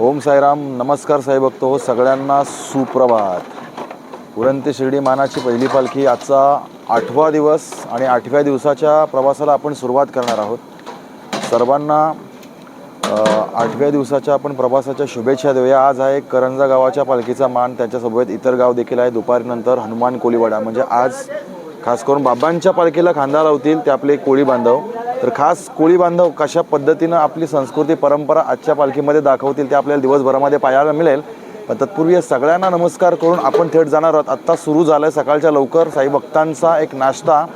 ओम साईराम नमस्कार साई भक्त हो सगळ्यांना सुप्रभात. उरंते शिर्डी मानाची पहिली पालखी आजचा आठवा दिवस आणि आठव्या दिवसाच्या प्रवासाला आपण सुरुवात करणार आहोत. सर्वांना आठव्या दिवसाच्या आपण प्रवासाच्या शुभेच्छा देऊया. आज आहे करंजा गावाच्या पालखीचा मान त्याच्यासोबत इतर गाव देखील आहे. दुपारीनंतर हनुमान कोळीवाडा म्हणजे आज खास करून बाबांच्या पालखीला खांदा लावतील ते आपले कोळी बांधव. तर खास कोळी बांधव कशा पद्धतीनं आपली संस्कृती परंपरा आजच्या पालखीमध्ये दाखवतील ते आपल्याला दिवसभरामध्ये पाहायला मिळेल. पण तत्पूर्वी या सगळ्यांना नमस्कार करून आपण थेट जाणार आहोत. आत्ता सुरू झालं आहे सकाळच्या लवकर. साई भक्तांचा एक नाश्ता.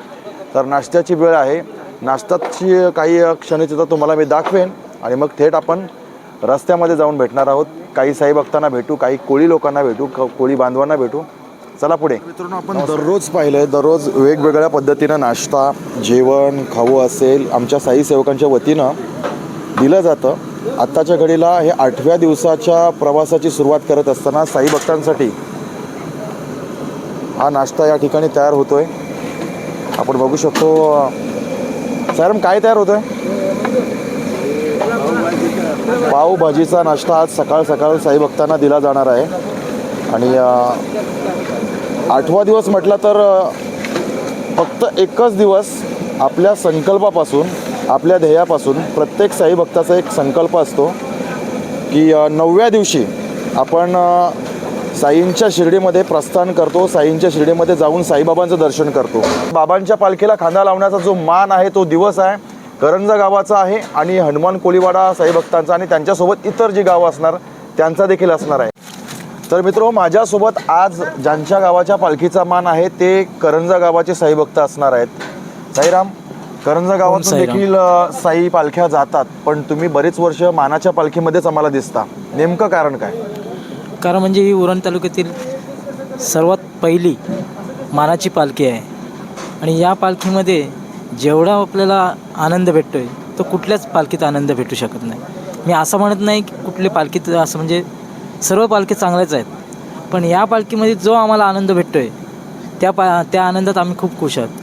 तर नाश्त्याची वेळ आहे. नाश्त्याची काही क्षणचित्र तुम्हाला मी दाखवेन. आणि मग थेट आपण रस्त्यामध्ये जाऊन भेटणार आहोत. काही साई भक्तांना भेटू काही कोळी लोकांना भेटू क- कोळी बांधवांना भेटू. चला पुढे. मित्रांनो आपण दररोज पाहिलंय दररोज वेगवेगळ्या पद्धतीनं नाश्ता जेवण खाऊ असेल आमच्या साई सेवकांच्या वतीनं दिलं जातं. आत्ताच्या घडीला हे आठव्या दिवसाच्या प्रवासाची सुरुवात करत असताना साई भक्तांसाठी हा नाश्ता या ठिकाणी तयार होतोय. आपण बघू शकतो सॅरम काय तयार होतोय? पावभाजीचा नाश्ता आज सकाळ सकाळ साई भक्तांना दिला जाणार आहे. आणि आठवा दिवस म्हटलं तर फक्त एकच दिवस आपल्या संकल्पापासून आपल्या ध्येयापासून प्रत्येक साई भक्ताचा एक संकल्प असतो की नवव्या दिवशी आपण साईंच्या शिर्डीमध्ये प्रस्थान करतो साईंच्या शिर्डीमध्ये जाऊन साईबाबांचं दर्शन करतो. बाबांच्या पालखीला खांदा लावण्याचा जो मान आहे तो दिवस आहे. करंजा गावाचा आहे आणि हनुमान कोळीवाडा साईभक्तांचा आणि त्यांच्यासोबत इतर जी गावं असणार त्यांचा देखील असणार आहे. तर मित्र माझ्यासोबत आज ज्यांच्या गावाच्या पालखीचा मान आहे ते करंजा गावाचे साई भक्त असणार आहेत. साईराम करंजा गावातून साईराम. देखील अ, साई पालख्या जातात पण तुम्ही बरेच वर्ष मानाच्या पालखीमध्येच आम्हाला दिसता. नेमकं कारण काय? कारण म्हणजे ही उरण तालुक्यातील सर्वात पहिली मानाची पालखी आहे. आणि या पालखीमध्ये जेवढा आपल्याला आनंद भेटतो आहे तो कुठल्याच पालखीत आनंद भेटू शकत नाही. मी असं म्हणत नाही की कुठल्या पालखीत असं म्हणजे सर्व पालखी चांगल्याच आहेत. पण या पालखीमध्ये जो आम्हाला आनंद भेटतो आहे त्या पा त्या आनंदात आम्ही खूप खुश आहोत.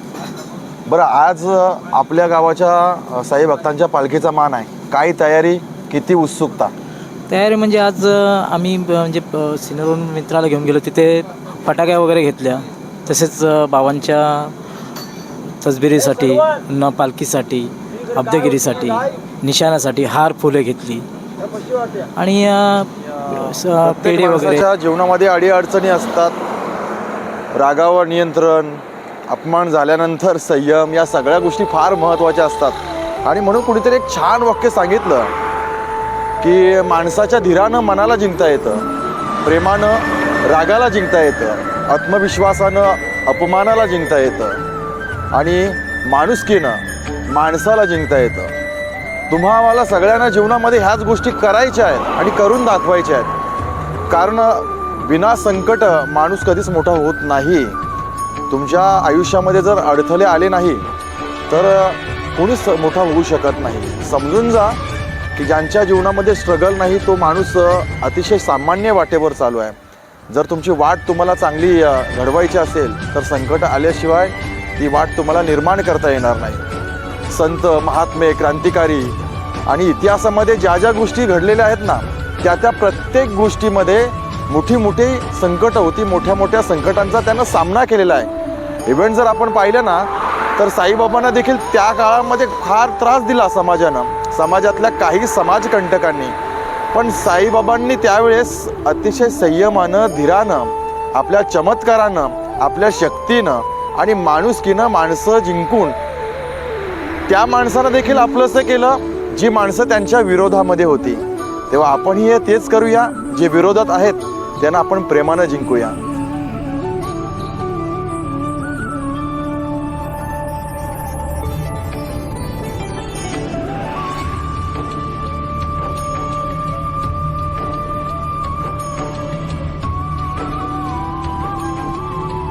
बरं आज आपल्या गावाच्या साई भक्तांच्या पालखीचा मान आहे. काय तयारी किती उत्सुकता? तयारी म्हणजे आज आम्ही म्हणजे सिन्नरवरून मित्राला घेऊन गेलो तिथे फटाक्या वगैरे घेतल्या. तसेच बाबांच्या तसबिरीसाठी न पालखीसाठी अब्दगिरीसाठी निशाणासाठी हार फुले घेतली. आणि अ, स- पेढे वगैरे. माणसाच्या जीवनामध्ये अडीअडचणी असतात. रागावर नियंत्रण अपमान झाल्यानंतर संयम या सगळ्या गोष्टी फार महत्त्वाच्या असतात. आणि म्हणून कुणीतरी एक छान वाक्य सांगितलं की माणसाच्या धीरानं मनाला जिंकता येतं प्रेमानं रागाला जिंकता येतं आत्मविश्वासानं अपमानाला जिंकता येतं आणि माणुसकीनं माणसाला जिंकता येतं. तुम्हा आम्हाला सगळ्यांना जीवनामध्ये ह्याच गोष्टी करायच्या आहेत आणि करून दाखवायच्या आहेत. कारण विना संकट माणूस कधीच मोठा होत नाही. तुमच्या आयुष्यामध्ये जर अडथळे आले नाही तर कोणीच मोठा होऊ शकत नाही. समजून जा की ज्यांच्या जीवनामध्ये स्ट्रगल नाही तो माणूस अतिशय सामान्य वाटेवर चालू आहे. जर तुमची वाट तुम्हाला चांगली घडवायची असेल तर संकट आल्याशिवाय ती वाट तुम्हाला निर्माण करता येणार नाही. संत महात्मे क्रांतिकारी आणि इतिहासामध्ये ज्या ज्या गोष्टी घडलेल्या आहेत ना त्या त्या प्रत्येक गोष्टीमध्ये मोठी मोठी संकट होती मोठ्या मोठ्या संकटांचा त्यांना सामना केलेला आहे. इव्हेंट जर आपण पाहिलं ना तर साईबाबांना देखील त्या काळामध्ये फार त्रास दिला समाजानं समाजातल्या काही समाजकंटकांनी. पण साईबाबांनी त्यावेळेस अतिशय संयमानं धीरानं आपल्या चमत्कारानं आपल्या शक्तीनं आणि माणुसकीनं माणसं जिंकून त्या माणसानं देखील आपलंसं केलं जी माणसं त्यांच्या विरोधामध्ये होती. तेव्हा आपणही हे तेच करूया जे विरोधात आहेत त्यांना आपण प्रेमानं जिंकूया.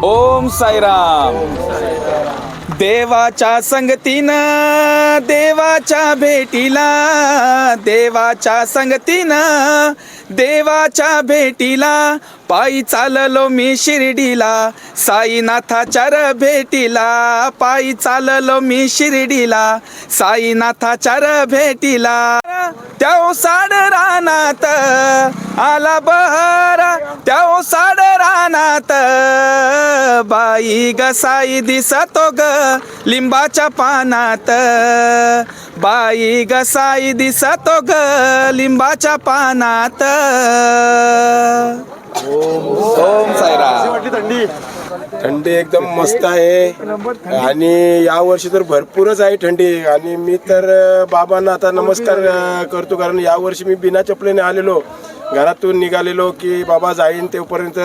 ओम साईराम. देवाच्या संगतीनं देवाच्या भेटीला देवाच्या संगतीनं देवाच्या भेटीला पायी चाललो मी शिर्डीला साईनाथाच्या र भेटीला पायी चाललो मी शिर्डीला साईनाथाच्या र भेटीला. त्या साड रानात आला बहरा. त्या साड रानात बाई गसाई दिसतो ग लिंबाच्या पानात. बाई गसाई दिसतो ग लिंबाच्या पानात. ओम वाटली थंडी? थंडी एकदम मस्त आहे. आणि या वर्षी तर भरपूरच आहे थंडी. आणि मी तर बाबांना आता नमस्कार करतो. कारण या वर्षी मी बिना चपलेने आलेलो. घरातून निघालेलो की बाबा जाईन तेवपर्यंत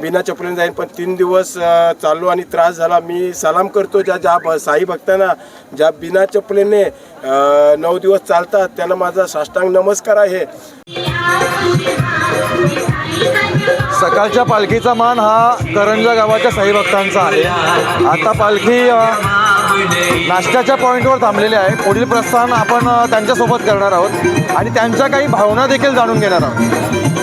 बिना चपलेने जाईन. पण तीन दिवस चाललो आणि त्रास झाला. मी सलाम करतो ज्या ज्या साई भक्तांना ज्या बिना चपलेने नऊ दिवस चालतात. त्यांना माझा साष्टांग नमस्कार आहे. सकाळच्या पालखीचा मान हा करंजा गावाच्या साई भक्तांचा आहे. आता पालखी नाश्त्याच्या पॉईंटवर थांबलेली आहे. पुढील प्रस्थान आपण त्यांच्यासोबत करणार आहोत. आणि त्यांच्या काही भावना देखील जाणून घेणार आहोत.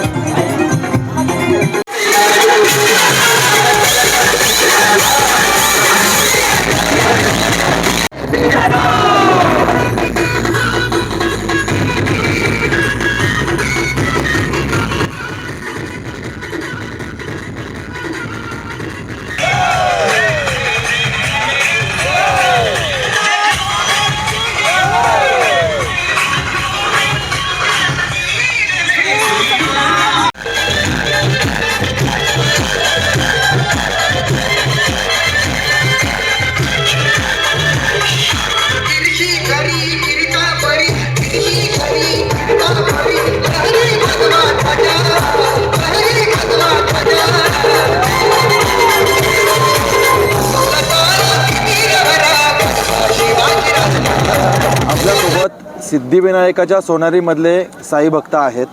सिद्धिविनायकाच्या सोनारीमधले साई भक्त आहेत.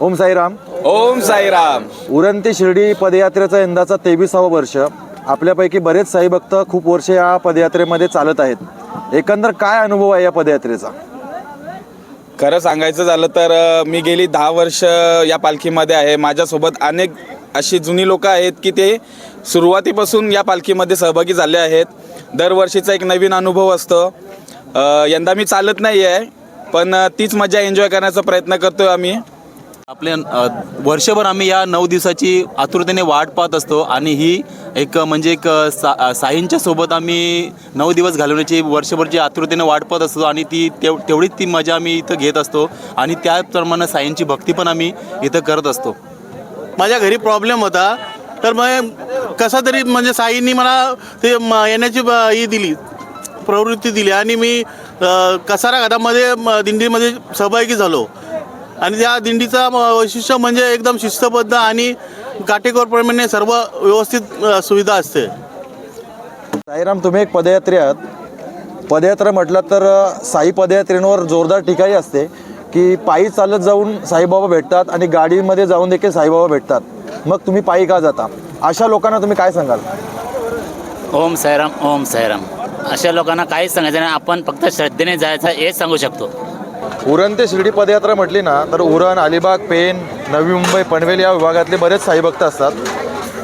ओम साईराम. ओम साईराम. उरण शिर्डी पदयात्रेचं यंदाचा तेविसावं वर्ष. आपल्यापैकी बरेच साई भक्त खूप वर्ष या पदयात्रेमध्ये चालत आहेत. एकंदर काय अनुभव आहे या पदयात्रेचा? खरं सांगायचं झालं तर मी गेली दहा वर्ष या पालखीमध्ये आहे. माझ्यासोबत अनेक अशी जुनी लोक आहेत की ते सुरुवातीपासून या पालखीमध्ये सहभागी झाले आहेत. दरवर्षीचा एक नवीन अनुभव असतो. यंदा मी चालत नाही आहे पण तीच मजा एन्जॉय करण्याचा प्रयत्न करतोय आम्ही. आपल्या अ, वर्षभर आम्ही या नऊ दिवसाची आतुरतेने वाट पाहत असतो आणि ही एक म्हणजे एक सा साईंच्या सोबत आम्ही नऊ दिवस घालवण्याची वर्षभरची आतुरतेने वाट पाहत असतो आणि ती तेव तेवढीच ती मजा आम्ही इथं घेत असतो आणि त्याप्रमाणे साईंची भक्ती पण आम्ही इथं करत असतो. माझ्या घरी प्रॉब्लेम होता. तर मग कसा तरी म्हणजे साईंनी मला ते म- येण्याची ब- ही दिली प्रवृत्ती दिली आणि मी कसारा घाटामध्ये म- दिंडीमध्ये सहभागी झालो. आणि त्या दिंडीचा म- वैशिष्ट्य म्हणजे एकदम शिस्तबद्ध आणि काटेकोरप्रमाणे सर्व व्यवस्थित सुविधा असते. साईराम तुम्ही एक पदयात्री आहात. पदयात्रा म्हटलं तर साई पदयात्रेंवर जोरदार टीकाही असते की पायी चालत जाऊन साईबाबा भेटतात आणि गाडीमध्ये जाऊन देखील साईबाबा भेटतात. मग तुम्ही पायी का जाता? अशा लोकांना तुम्ही काय सांगाल? ओम साईराम ओम साईराम. अशा लोकांना काहीच सांगायचं नाही. आपण फक्त श्रद्धेने जायचं हेच सांगू शकतो. उरण ते शिर्डी पदयात्रा म्हटली ना तर उरण अलिबाग पेन नवी मुंबई पनवेल या विभागातले बरेच साईभक्त असतात.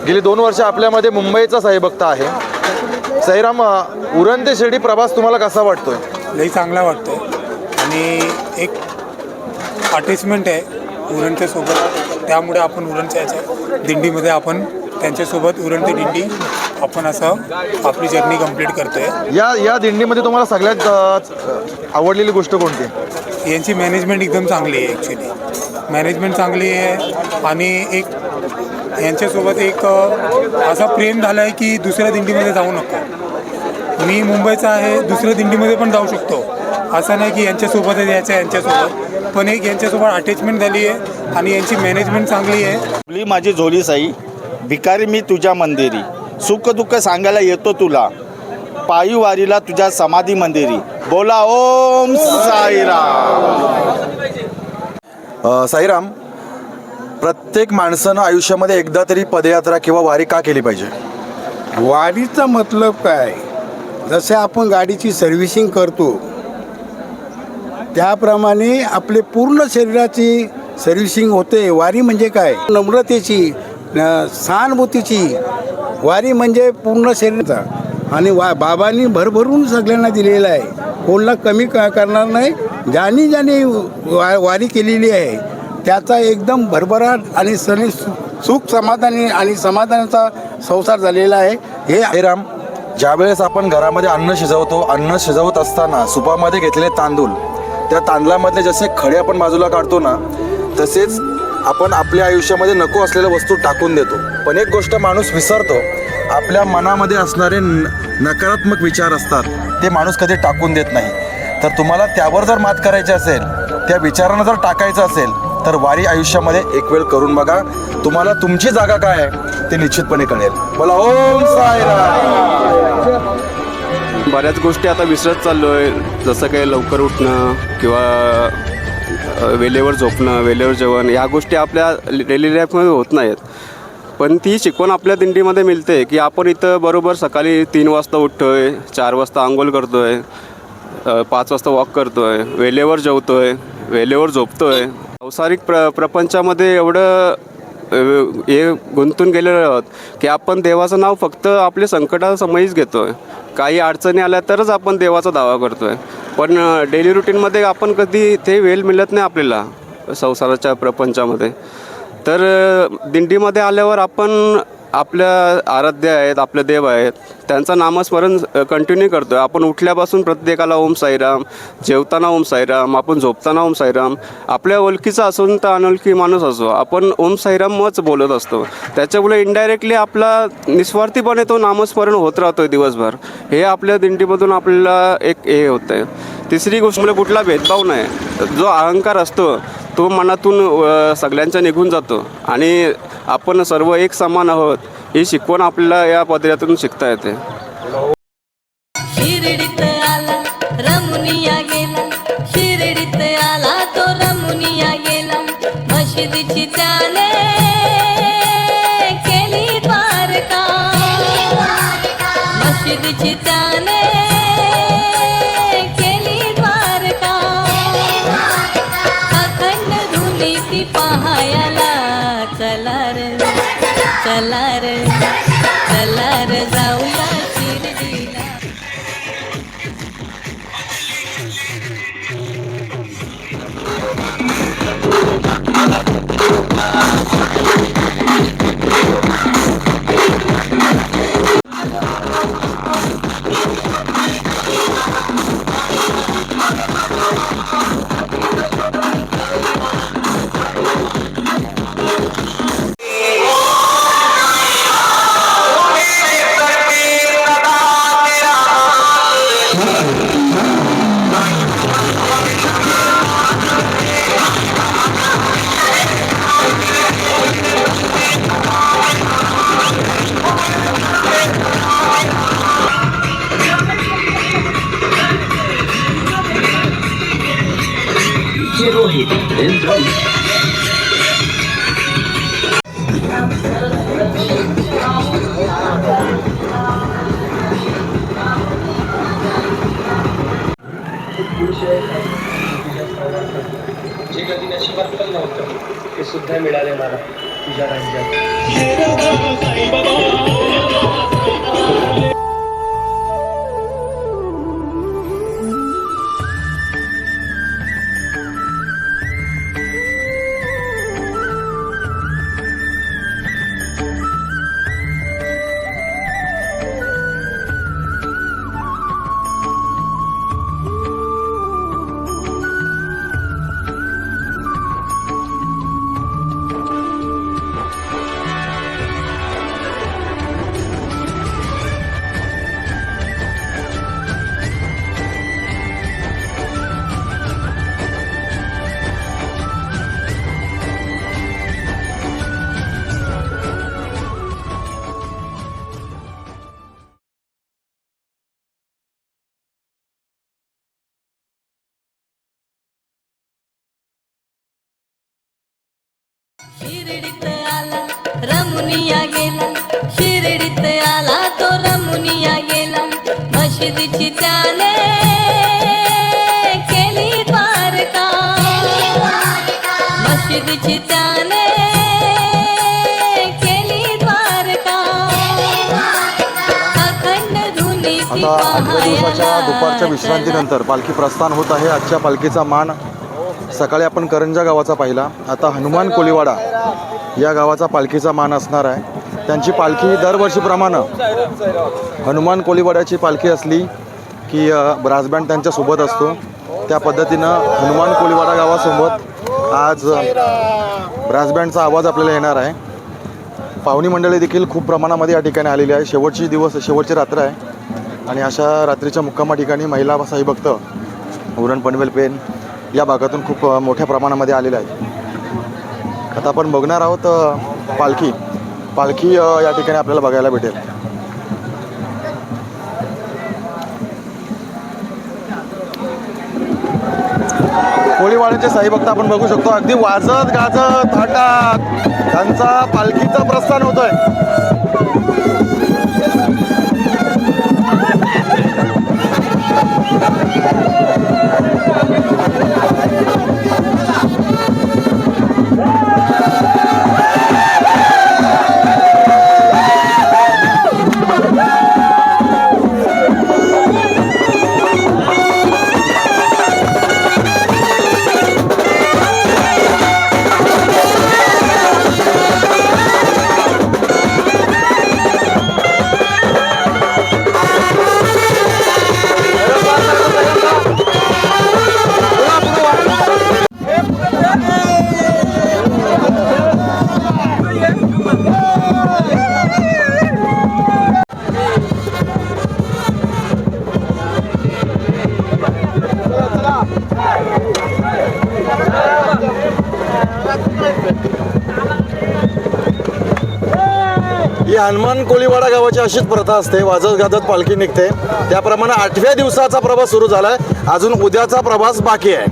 गेली दोन वर्ष आपल्यामध्ये मुंबईचा साईभक्त आहे. साईराम उरण ते शिर्डी प्रवास तुम्हाला कसा वाटतोय? लई चांगला वाटतो आणि एक अटॅचमेंट आहे उरणच्या सोबत. त्यामुळे आपण उरणच्या याच्या दिंडीमध्ये आपण त्यांच्यासोबत उरण ते दिंडी आपण असं आपली जर्नी कंप्लीट करतोय. या या दिंडीमध्ये तुम्हाला सगळ्यात अ, आवडलेली गोष्ट कोणती? यांची मॅनेजमेंट एकदम चांगली आहे ॲक्च्युली मॅनेजमेंट चांगली आहे आणि एक यांच्यासोबत एक अ, असा प्रेम झाला आहे की दुसऱ्या दिंडीमध्ये जाऊ नको. मी मुंबईचा आहे दुसऱ्या दिंडीमध्ये पण जाऊ शकतो. असं नाही की यांच्यासोबतच यायचं आहे यांच्यासोबत. पण एक यांच्यासोबत अटॅचमेंट झाली आहे आणि यांची मॅनेजमेंट चांगली आहे. आपली माझी झोली साई भिकारी मी तुझ्या मंदिरी. सुख दुःख सांगायला येतो तुला. पायी वारीला तुझ्या समाधी मंदिरी. बोला ओम साईराम. साईराम प्रत्येक माणसानं आयुष्यामध्ये एकदा तरी पदयात्रा किंवा वारी का केली पाहिजे? वारीचा मतलब काय? जसे आपण गाडीची सर्व्हिसिंग करतो त्याप्रमाणे आपले पूर्ण शरीराची सर्व्हिसिंग होते. वारी म्हणजे काय? नम्रतेची सहानुभूतीची. वारी म्हणजे पूर्ण शरीराचा. आणि वा बाबांनी भरभरून सगळ्यांना दिलेला आहे. कोणला कमी क करणार नाही. ज्यांनी ज्यांनी वा वारी केलेली आहे त्याचा एकदम भरभराट आणि सनी सुख समाधानी आणि समाधानाचा संसार झालेला आहे. हे हे राम. ज्यावेळेस आपण घरामध्ये अन्न शिजवतो अन्न शिजवत असताना सुपामध्ये घेतलेले तांदूळ त्या तांदळामधले जसे खडे आपण बाजूला काढतो ना तसेच आपण आपल्या आयुष्यामध्ये नको असलेल्या वस्तू टाकून देतो. पण एक गोष्ट माणूस विसरतो आपल्या मनामध्ये असणारे न- नकारात्मक विचार असतात ते माणूस कधी टाकून देत नाही. तर तुम्हाला त्यावर जर मात करायची असेल त्या विचारांना जर टाकायचं असेल तर वारी आयुष्यामध्ये एक वेळ करून बघा तुम्हाला तुमची जागा काय आहे ते निश्चितपणे कळेल. बोला ओम सायरा बऱ्याच गोष्टी आता विसरत चाललो आहे जसं काही लवकर उठणं किंवा वेळेवर झोपणं वेळेवर जेवण ह्या गोष्टी आपल्या डेली लाईफमध्ये होत नाहीत. पण ती शिकवण आपल्या दिंडीमध्ये मिळते की आपण इथं बरोबर सकाळी तीन वाजता उठतो आहे चार वाजता आंघोळ करतो आहे पाच वाजता वॉक करतो आहे वेळेवर जेवतो आहे वेळेवर झोपतो आहे संसारिक प्र प्रपंचामध्ये एवढं हे गुंतून गेलेलो आहोत की आपण देवाचं नाव फक्त आपले संकटासमयीच घेतो आहे काही अडचणी आल्या तरच आपण देवाचा दावा करतो आहे पण डेली रुटीनमध्ये आपण कधी ते वेळ मिळत नाही आपल्याला संसाराच्या प्रपंचामध्ये. तर दिंडीमध्ये आल्यावर आपण आपल्या आराध्य आहेत आपले देव आहेत त्यांचं नामस्मरण कंटिन्यू करतो आहे आपण उठल्यापासून प्रत्येकाला ओम साईराम जेवताना ओम साईराम आपण झोपताना ओम साईराम. आपल्या ओळखीचा असून तर अनोळखी माणूस असो. आपण ओम साईरामच बोलत असतो. त्याच्यामुळे इनडायरेक्टली आपला निस्वार्थीपणे तो नामस्मरण होत राहतो आहे दिवसभर. हे आपल्या दिंडीमधून आपल्याला एक हे होतं आहे तिसरी गोष्ट म्हणजे कुठला भेदभाव नाही. जो अहंकार असतो तो मनातून सगळ्यांचा निघून जातो. आणि आपण सर्व एक समान आहोत. ही शिकवण आपल्याला या पदयात्रेतून शिकता येते. शिर्डीत आला रमुनिया गेला. शिर्डीत आला तो रमुनिया गेला. मशिदीची त्याने केली द्वारका. मशिदीची त्याने केली द्वारका. अखंड धुनी ती पहायला चला रे चला रे. शिर्डीत आला रमुनिया गेला. शिर्डीत आला तो रमुनिया गेला. मशिदीची त्याने केली पारका मशिदीची त्याने केली पारका अखंड धुनी दुपारच्या विश्रांतीनंतर पालखी प्रस्थान होत आहे. आजच्या पालखीचा मान सकाळी आपण करंजा गावाचा पाहिला. आता हनुमान कोळीवाडा या गावाचा पालखीचा मान असणार आहे. त्यांची पालखी दरवर्षीप्रमाणे हनुमान कोळीवाड्याची पालखी असली की ब्रासबँड त्यांच्यासोबत असतो. त्या पद्धतीनं हनुमान कोळीवाडा गावासोबत आज ब्रासबँडचा आवाज आपल्याला येणार आहे. पाहुणी मंडळी देखील खूप प्रमाणामध्ये या ठिकाणी आलेली आहे. शेवटची दिवस शेवटची रात्र आहे. आणि अशा रात्रीच्या मुक्कामा ठिकाणी महिला साई भक्त उरण पनवेल पेन या भागातून खूप मोठ्या प्रमाणामध्ये आलेल्या आहेत. आता आपण बघणार आहोत पालखी. पालखी या ठिकाणी आपल्याला बघायला भेटेल. कोळीवाड्याचे साई भक्त आपण बघू शकतो. अगदी वाजत गाजत थाटात त्यांचा पालखीचं प्रस्थान होतोय. ही Thank you. हनुमान कोळीवाडा गावाची अशीच प्रथा असते. वाजत गाजत पालखी निघते. त्याप्रमाणे आठव्या दिवसाचा प्रवास सुरू झालाय. अजून उद्याचा प्रवास बाकी आहे.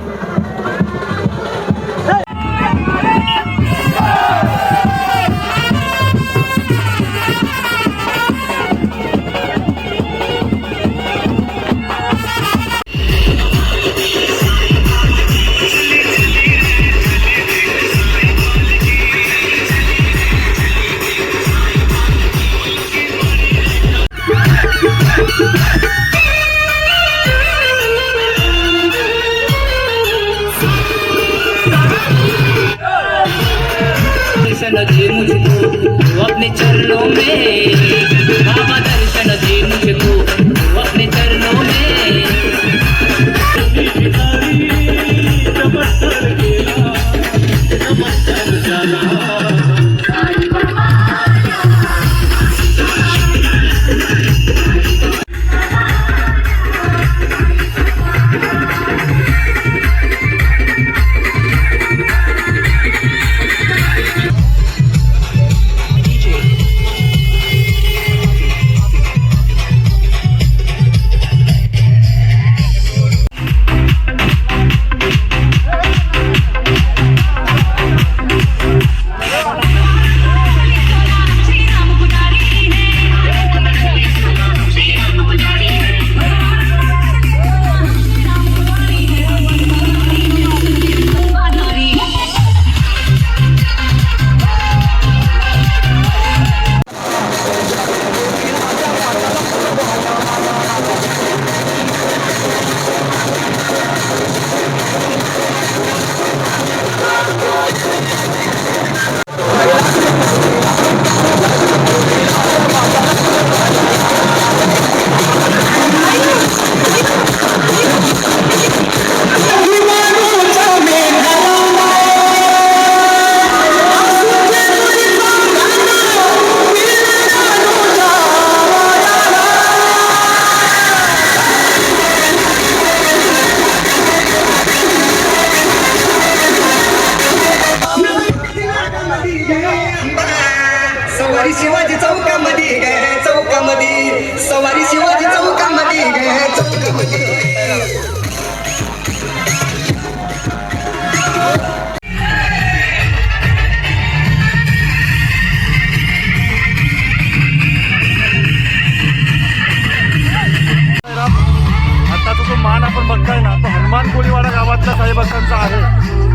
आपण बघताय ना तो हनुमान कोळीवाडा गावातल्या साईबाबांचा आहे.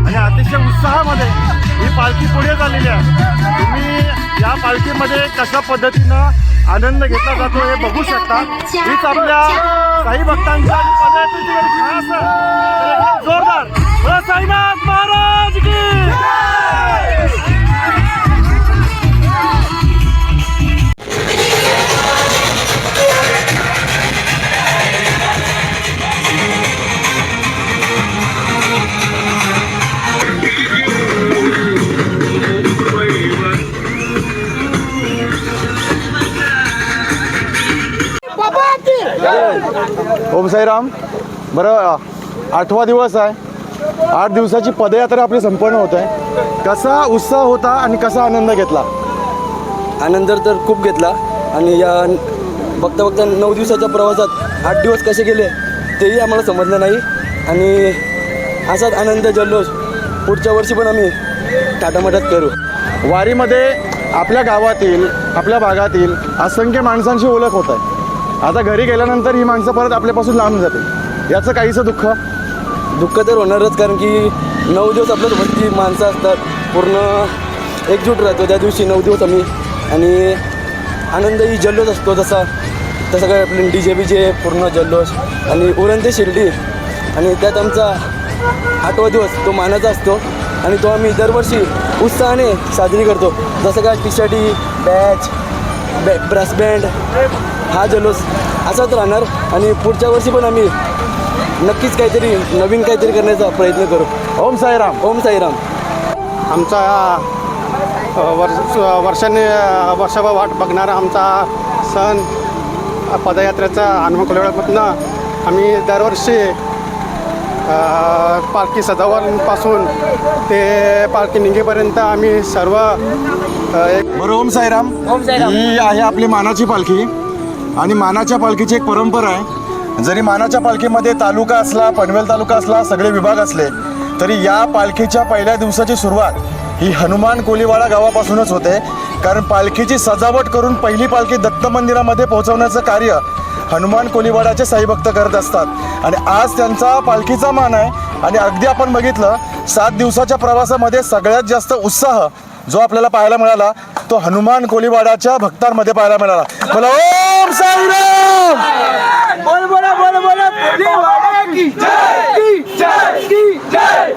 आणि अतिशय उत्साहामध्ये ही पालखी पुढे झालेली आहे. तुम्ही या पालखीमध्ये कशा पद्धतीनं आनंद घेतला जातो हे बघू शकता. हीच आपल्या काही भक्तांच्या खास जोरदार. साईनाथ महाराज की ओम साईराम. बरं आठवा दिवस आहे. आठ दिवसाची पदयात्रा आपली संपन्न होत आहे. कसा उत्साह होता आणि कसा आनंद घेतला? आनंद तर खूप घेतला. आणि या बघता बघता नऊ दिवसाच्या प्रवासात आठ दिवस कसे गेले तेही आम्हाला समजलं नाही. आणि असाच आनंद जल्लोष पुढच्या वर्षी पण आम्ही टाटामाटात करू. वारीमध्ये आपल्या गावातील आपल्या भागातील असंख्य माणसांची ओळख होत आहे. आता घरी गेल्यानंतर ही माणसं परत आपल्यापासून लांब जाते. याचं काहीसं दुःख? दुःख तर होणारच कारण की नऊ दिवस आपल्यासोबत जी माणसं असतात. पूर्ण एकजूट राहतो. त्या दिवशी नऊ दिवस आम्ही आणि आनंदही जल्लोष असतो तसा तसं काय आपले डी जे बी जे पूर्ण जल्लोष. आणि उरण ते शिर्डी. आणि त्यात आमचा आठवा दिवस तो मानाचा असतो. आणि तो आम्ही दरवर्षी उत्साहाने साजरी करतो. जसं काय टी शर्टी बॅच बॅ ब्रास बँड हा जल्लोष असाच राहणार. आणि पुढच्या वर्षी पण आम्ही नक्कीच काहीतरी नवीन काहीतरी करण्याचा प्रयत्न करू. ओम साईराम. ओम साईराम. आमचा वर्ष वर्षाने वर्षभर वाट बघणारा आमचा सण पदयात्रेचा हनुमान आम्ही दरवर्षी पालखी सजावटपासून ते पालखी निघेपर्यंत आम्ही सर्व बरं ओम साईराम. ही आहे आपली मानाची पालखी. आणि मानाच्या पालखीची एक परंपरा आहे. जरी मानाच्या पालखीमध्ये तालुका असला पनवेल तालुका असला सगळे विभाग असले तरी या पालखीच्या पहिल्या दिवसाची सुरुवात ही हनुमान कोलीवाडा गावापासूनच होते. कारण पालखीची सजावट करून पहिली पालखी दत्त मंदिरामध्ये पोहोचवण्याचं कार्य हनुमान कोलीवाडाचे साईभक्त करत असतात. आणि आज त्यांचा पालखीचा मान आहे. आणि अगदी आपण बघितलं सात दिवसाच्या प्रवासामध्ये सगळ्यात जास्त उत्साह जो आपल्याला पाहायला मिळाला तो हनुमान कोलीवाडाच्या भक्तांमध्ये पाहायला मिळाला. बोला ओम साईराम बोल बोला बोल बोला. कोलीवाडा की. जय की. जय की. जय.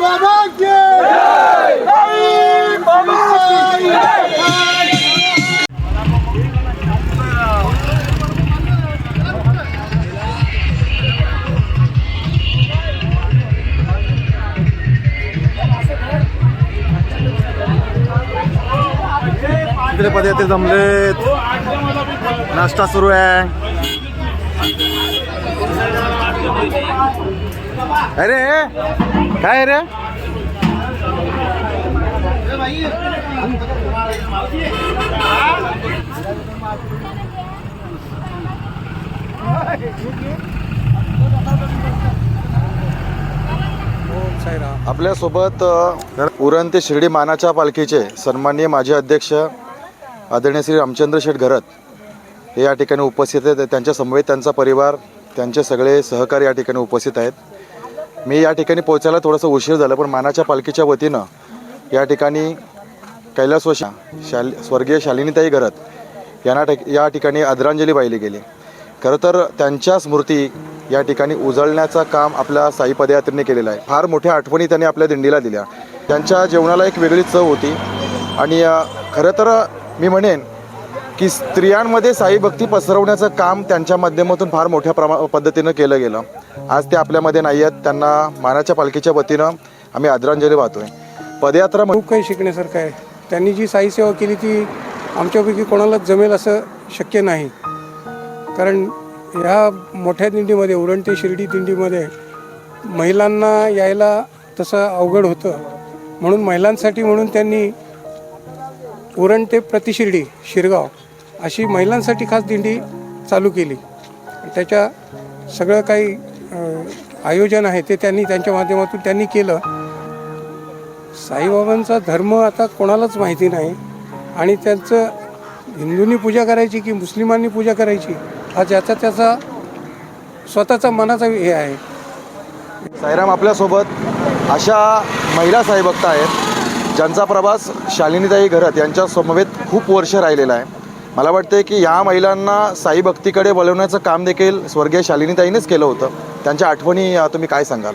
बाबा के. बाबा इकडे पदयात्रे जमलेत. नाश्ता सुरू आहे. अरे काय रे? आपल्यासोबत उरण ते शिर्डी मानाच्या पालखीचे सन्माननीय माजी अध्यक्ष आदरणीय श्री रामचंद्र शेठ घरत हे या ठिकाणी उपस्थित आहेत. त्यांच्या समवेत त्यांचा परिवार त्यांचे सगळे सहकारी या ठिकाणी उपस्थित आहेत. मी या ठिकाणी पोहोचायला थोडंसं उशीर झालं पण मानाच्या पालखीच्या वतीनं या ठिकाणी कैलासवशा शाल स्वर्गीय शालिनीताई घरत यांना या ठिकाणी आदरांजली वाहिली गेली. खरं तर त्यांच्या स्मृती या ठिकाणी उजळण्याचं काम आपल्या साई पदयात्रेने केलेलं आहे. फार मोठ्या आठवणी त्यांनी आपल्या दिंडीला दिल्या. त्यांच्या जेवणाला एक वेगळी चव होती. आणि खरं तर मी म्हणेन की स्त्रियांमध्ये साई भक्ती पसरवण्याचं काम त्यांच्या माध्यमातून फार मोठ्या प्रमा पद्धतीनं केलं गेलं. आज ते आपल्यामध्ये नाही आहेत त्यांना मानाच्या पालखीच्या वतीनं आम्ही आदरांजली वाहतोय. पदयात्रा खूप काही शिकण्यासारखं आहे. त्यांनी जी साई सेवा केली ती आमच्यापैकी कोणालाच जमेल असं शक्य नाही. कारण ह्या मोठ्या दिंडीमध्ये उरण ते शिर्डी दिंडीमध्ये महिलांना यायला तसं अवघड होतं. म्हणून महिलांसाठी म्हणून त्यांनी उरण ते प्रतिशिर्डी शिरगाव अशी महिलांसाठी खास दिंडी चालू केली. त्याच्या सगळं काही आयोजन आहे ते त्यांनी त्यांच्या माध्यमातून त्यांनी केलं. साईबाबांचा धर्म आता कोणालाच माहिती नाही आणि त्यांचं हिंदूंनी पूजा करायची की मुस्लिमांनी पूजा करायची हा ज्याचा त्याचा स्वतःचा मनाचा हे आहे. साईराम आपल्यासोबत अशा महिला साईभक्त आहेत. ज्यांचा प्रवास शालिनीताई घरत यांच्या समवेत खूप वर्ष राहिलेला आहे. मला वाटते की या महिलांना साई भक्तीकडे वळवण्याचं काम देखील स्वर्गीय शालिनीताईनेच केलं होतं. त्यांच्या आठवणी तुम्ही काय सांगाल?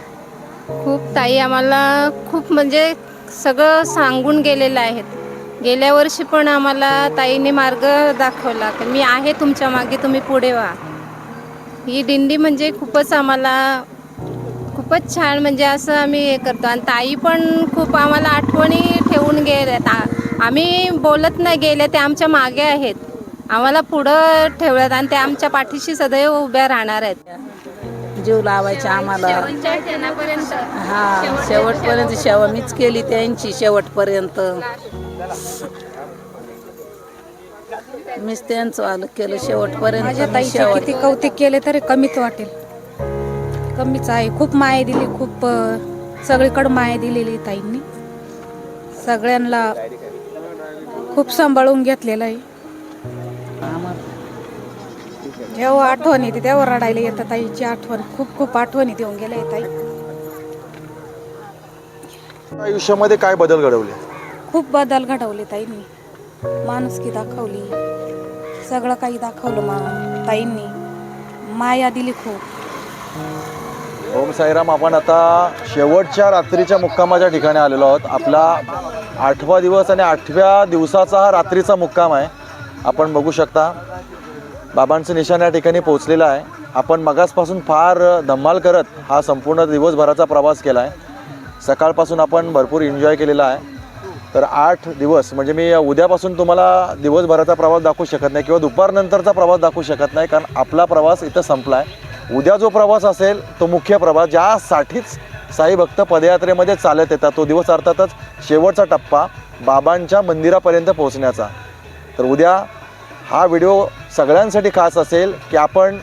खूप ताई आम्हाला खूप म्हणजे सगळं सांगून गेलेलं आहेत. गेल्या वर्षी पण आम्हाला ताईने मार्ग दाखवला. की मी आहे तुमच्या मागे तुम्ही पुढे व्हा. ही दिंडी म्हणजे खूपच आम्हाला खूपच छान म्हणजे असं आम्ही हे करतो. आणि ताई पण खूप आम्हाला आठवणी ठेवून गेल्यात आम्ही बोलत नाही गेले ते आमच्या मागे आहेत. आम्हाला पुढं ठेवल्यात आणि ते आमच्या पाठीशी सदैव उभ्या राहणार आहेत. जीव लावायचा आम्हाला. हा शेवटपर्यंत सेवा मीच केली त्यांची शेवटपर्यंत. मीच त्यांचं आलं केलं शेवटपर्यंत. माझ्या ताईचे किती कौतिक केले तरी कमीच वाटेल. कमीच आहे. खूप माया दिली खूप सगळीकडं माया दिलेली ताईंनी. सगळ्यांना खूप सांभाळून घेतलेलं आहे. जेव्हा आठवण येते तेव्हा रडायला येतं ताईची आठवण. खूप खूप आठवणी देऊन गेल्या ताई. आयुष्यामध्ये काय बदल घडवले? खूप बदल घडवले ताईंनी. माणुसकी दाखवली. सगळं काही दाखवलं मा ताईंनी. माया दिली खूप. ओम साईराम आपण आता शेवटच्या रात्रीच्या मुक्कामाच्या ठिकाणी आलेलो आहोत. आपला आठवा दिवस आणि आठव्या दिवसाचा हा रात्रीचा मुक्काम आहे. आपण बघू शकता बाबांचं निशाण या ठिकाणी पोहोचलेलं आहे. आपण मगासपासून फार धम्माल करत हा संपूर्ण दिवसभराचा प्रवास केला आहे. सकाळपासून आपण भरपूर एन्जॉय केलेला आहे. तर आठ दिवस म्हणजे मी उद्यापासून तुम्हाला दिवसभराचा प्रवास दाखवू शकत नाही किंवा दुपारनंतरचा प्रवास दाखवू शकत नाही कारण आपला प्रवास इथं संपला आहे उद्या जो प्रवास असेल तो मुख्य प्रवास ज्यासाठीच साई भक्त पदयात्रेमध्ये चालत येतात. तो दिवस अर्थातच शेवटचा टप्पा बाबांच्या मंदिरापर्यंत पोहोचण्याचा. तर उद्या हा व्हिडिओ सगळ्यांसाठी खास असेल की आपण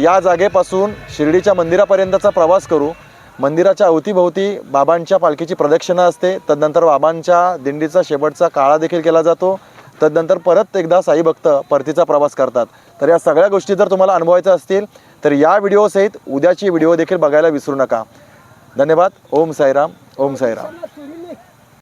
या जागेपासून शिर्डीच्या मंदिरापर्यंतचा प्रवास करू. मंदिराच्या अवतीभोवती बाबांच्या पालखीची प्रदक्षिणा असते. तदनंतर बाबांच्या दिंडीचा शेवटचा काळा देखील केला जातो. तदनंतर परत एकदा साई भक्त परतीचा प्रवास करतात. तर या सगळ्या गोष्टी जर तुम्हाला अनुभवायच्या असतील तर या व्हिडिओसहित उद्याची व्हिडिओ देखील बघायला विसरू नका. धन्यवाद. ओम साईराम. ओम साईराम.